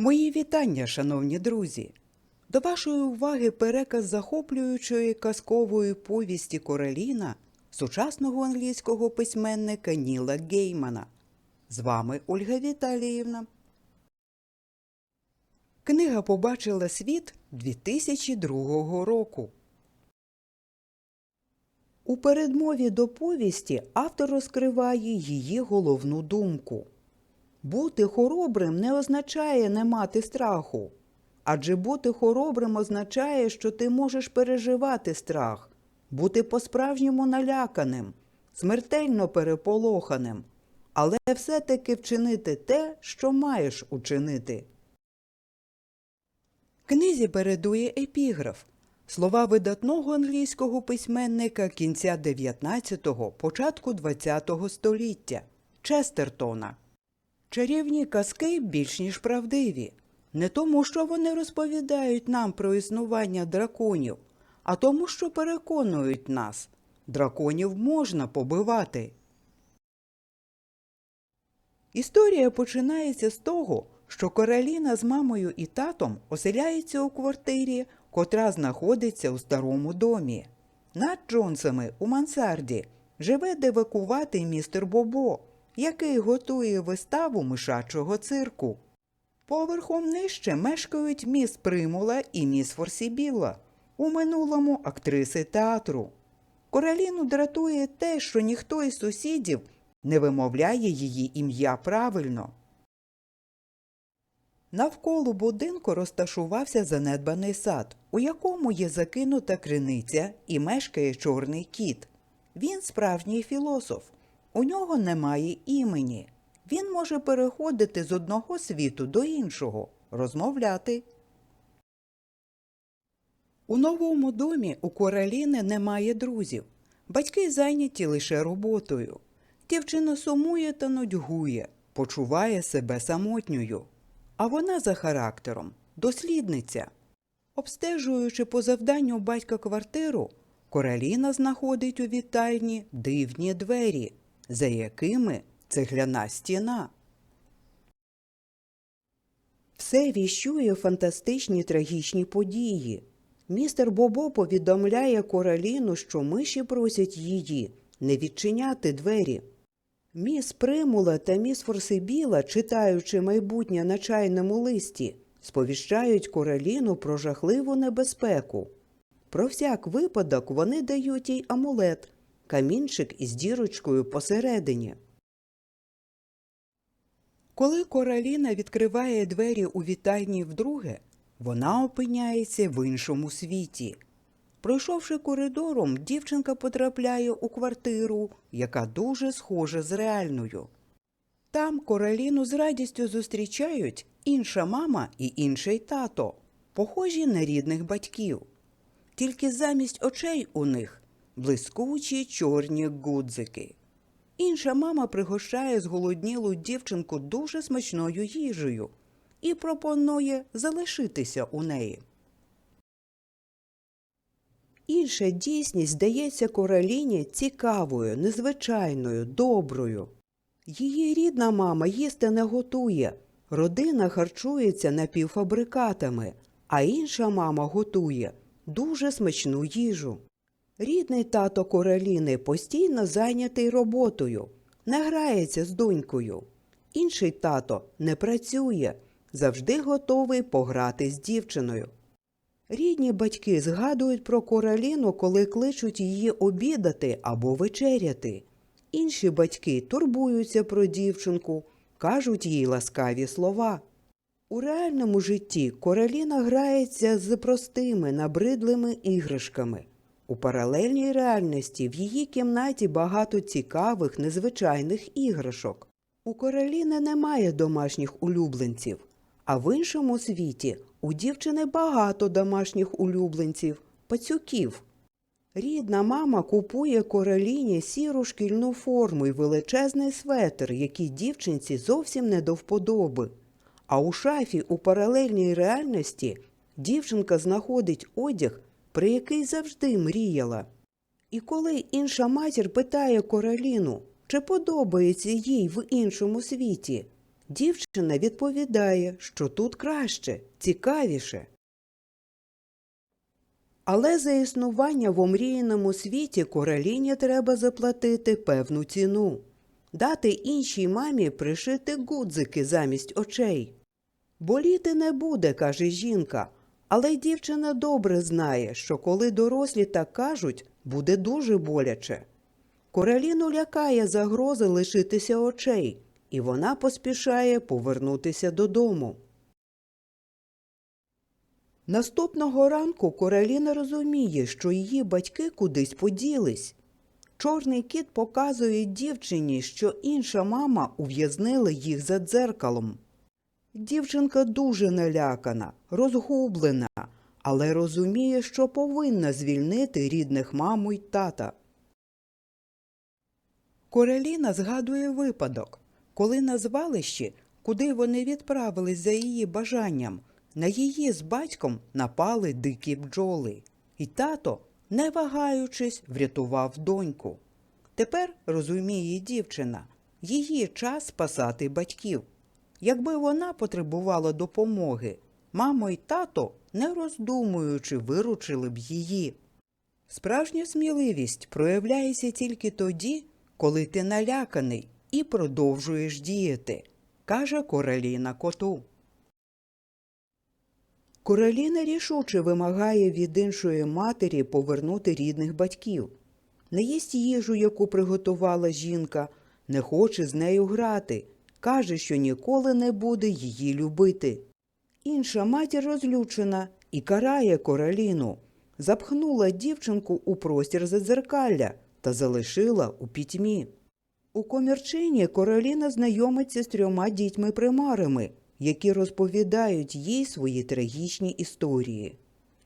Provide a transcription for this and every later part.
Мої вітання, шановні друзі! До вашої уваги переказ захоплюючої казкової повісті Кореліна сучасного англійського письменника Ніла Геймана. З вами Ольга Віталіївна. Книга побачила світ 2002 року. У передмові до повісті автор розкриває її головну думку. Бути хоробрим не означає не мати страху. Адже бути хоробрим означає, що ти можеш переживати страх, бути по-справжньому наляканим, смертельно переполоханим, але все-таки вчинити те, що маєш учинити. Книзі передує епіграф. Слова видатного англійського письменника кінця 19-го, початку 20-го століття Честертона. Чарівні казки більш ніж правдиві. Не тому, що вони розповідають нам про існування драконів, а тому, що переконують нас. Драконів можна побивати. Історія починається з того, що Короліна з мамою і татом оселяється у квартирі, котра знаходиться у старому домі. Над Джонсами у мансарді живе девакуватий містер Бобо, який готує виставу мишачого цирку. Поверхом нижче мешкають міс Примула і міс Форсібіла, у минулому актриси театру. Короліну дратує те, що ніхто із сусідів не вимовляє її ім'я правильно. Навколо будинку розташувався занедбаний сад, у якому є закинута криниця і мешкає чорний кіт. Він справжній філософ. У нього немає імені. Він може переходити з одного світу до іншого, розмовляти. У новому домі у Короліни немає друзів. Батьки зайняті лише роботою. Дівчина сумує та нудьгує, почуває себе самотньою. А вона за характером дослідниця. Обстежуючи по завданню батька квартиру, Короліна знаходить у вітальні дивні двері, за якими цегляна стіна. Все віщує фантастичні трагічні події. Містер Бобо повідомляє Короліну, що миші просять її не відчиняти двері. Міс Примула та міс Форсибіла, читаючи майбутнє на чайному листі, сповіщають Короліну про жахливу небезпеку. Про всяк випадок вони дають їй амулет, камінчик із дірочкою посередині. Коли Короліна відкриває двері у вітальні вдруге, вона опиняється в іншому світі. Пройшовши коридором, дівчинка потрапляє у квартиру, яка дуже схожа з реальною. Там Короліну з радістю зустрічають інша мама і інший тато, похожі на рідних батьків. Тільки замість очей у них блискучі чорні гудзики. Інша мама пригощає зголоднілу дівчинку дуже смачною їжею і пропонує залишитися у неї. Інша дійсність здається короліні цікавою, незвичайною, доброю. Її рідна мама їсти не готує, родина харчується напівфабрикатами, а інша мама готує дуже смачну їжу. Рідний тато Короліни постійно зайнятий роботою, не грається з донькою. Інший тато не працює, завжди готовий пограти з дівчиною. Рідні батьки згадують про Короліну, коли кличуть її обідати або вечеряти. Інші батьки турбуються про дівчинку, кажуть їй ласкаві слова. У реальному житті Короліна грається з простими, набридлими іграшками. У паралельній реальності в її кімнаті багато цікавих, незвичайних іграшок. У Короліни немає домашніх улюбленців, а в іншому світі у дівчини багато домашніх улюбленців, пацюків. Рідна мама купує Короліні сіру шкільну форму і величезний светр, який дівчинці зовсім не до вподоби. А у шафі у паралельній реальності дівчинка знаходить одяг, про який завжди мріяла. І коли інша матір питає Короліну, чи подобається їй в іншому світі, Дівчина відповідає, що тут краще, цікавіше. Але за існування в омріяному світі Короліні треба заплатити певну ціну, дати іншій мамі пришити гудзики замість очей. Боліти не буде, каже жінка, але дівчина добре знає, що коли дорослі так кажуть, буде дуже боляче. Короліну лякає загрози лишитися очей, і вона поспішає повернутися додому. Наступного ранку Короліна розуміє, що її батьки кудись поділись. Чорний кіт показує дівчині, що інша мама ув'язнила їх за дзеркалом. Дівчинка дуже налякана, розгублена, але розуміє, що повинна звільнити рідних маму й тата. Короліна згадує випадок, коли на звалищі, куди вони відправились за її бажанням, на її з батьком напали дикі бджоли, і тато, не вагаючись, врятував доньку. Тепер розуміє дівчина, її час спасати батьків. Якби вона потребувала допомоги, мамо й тато, не роздумуючи, виручили б її. Справжня сміливість проявляється тільки тоді, коли ти наляканий і продовжуєш діяти, каже Короліна коту. Короліна рішуче вимагає від іншої матері повернути рідних батьків. Не їсть їжу, яку приготувала жінка, не хоче з нею грати, каже, що ніколи не буде її любити. Інша матір розлючена і карає короліну, запхнула дівчинку у простір задзеркалля та залишила у пітьмі. У комірчині короліна знайомиться з трьома дітьми-примарами, які розповідають їй свої трагічні історії.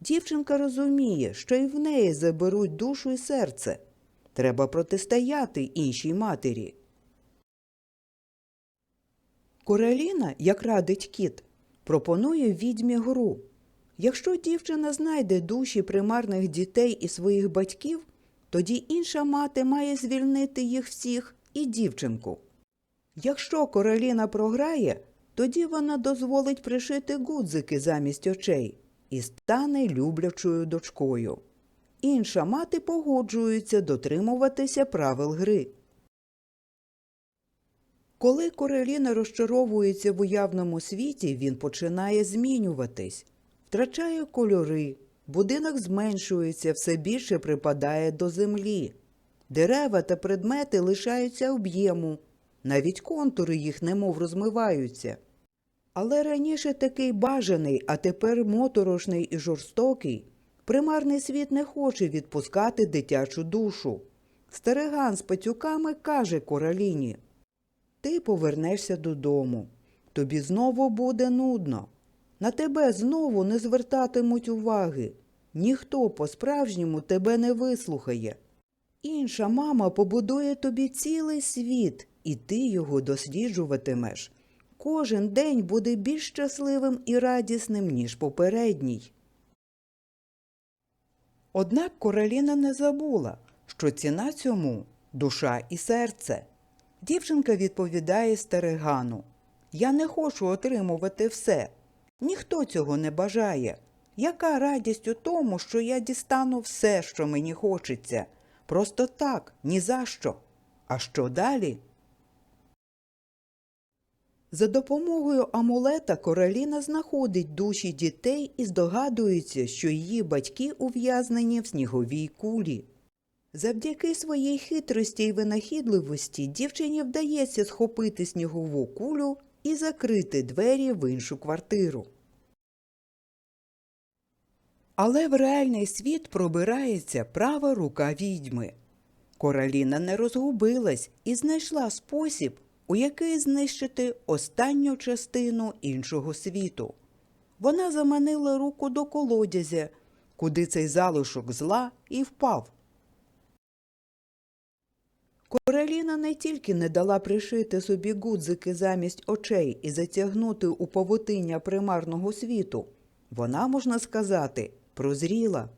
Дівчинка розуміє, що й в неї заберуть душу і серце. Треба протистояти іншій матері. Короліна, як радить кіт, пропонує відьмі гру. Якщо дівчина знайде душі примарних дітей і своїх батьків, тоді інша мати має звільнити їх всіх і дівчинку. Якщо короліна програє, тоді вона дозволить пришити гудзики замість очей і стане люблячою дочкою. Інша мати погоджується дотримуватися правил гри. Коли Короліна розчаровується в уявному світі, він починає змінюватись, втрачає кольори, будинок зменшується, все більше припадає до землі. Дерева та предмети лишаються об'єму, навіть контури їх немов розмиваються. Але раніше такий бажаний, а тепер моторошний і жорстокий, примарний світ не хоче відпускати дитячу душу. Стариган з пацюками каже Короліні Ти повернешся додому. Тобі знову буде нудно. На тебе знову не звертатимуть уваги. Ніхто по-справжньому тебе не вислухає. Інша мама побудує тобі цілий світ, і ти його досліджуватимеш. Кожен день буде більш щасливим і радісним, ніж попередній. Однак Короліна не забула, що ціна цьому душа і серце. Дівчинка відповідає старигану Я не хочу отримувати все. Ніхто цього не бажає. Яка радість у тому, що я дістану все, що мені хочеться? Просто так, ні за що. А що далі? За допомогою амулета Короліна знаходить душі дітей і здогадується, що її батьки ув'язнені в сніговій кулі. Завдяки своїй хитрості й винахідливості дівчині вдається схопити снігову кулю і закрити двері в іншу квартиру. Але в реальний світ пробирається права рука відьми. Короліна не розгубилась і знайшла спосіб, у який знищити останню частину іншого світу. Вона заманила руку до колодязя, куди цей залишок зла і впав. Короліна не тільки не дала пришити собі гудзики замість очей і затягнути у павутиння примарного світу. Вона, можна сказати, прозріла.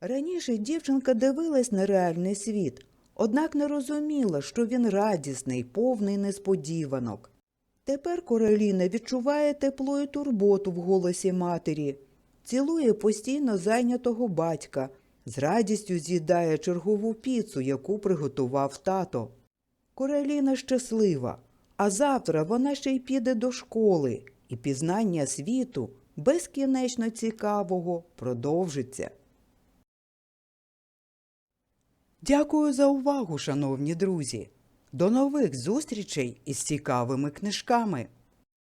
Раніше дівчинка дивилась на реальний світ, однак не розуміла, що він радісний, повний несподіванок. Тепер Короліна відчуває тепло і турботу в голосі матері, цілує постійно зайнятого батька, з радістю з'їдає чергову піцу, яку приготував тато. Короліна щаслива, а завтра вона ще й піде до школи, і пізнання світу безкінечно цікавого продовжиться. Дякую за увагу, шановні друзі. До нових зустрічей із цікавими книжками.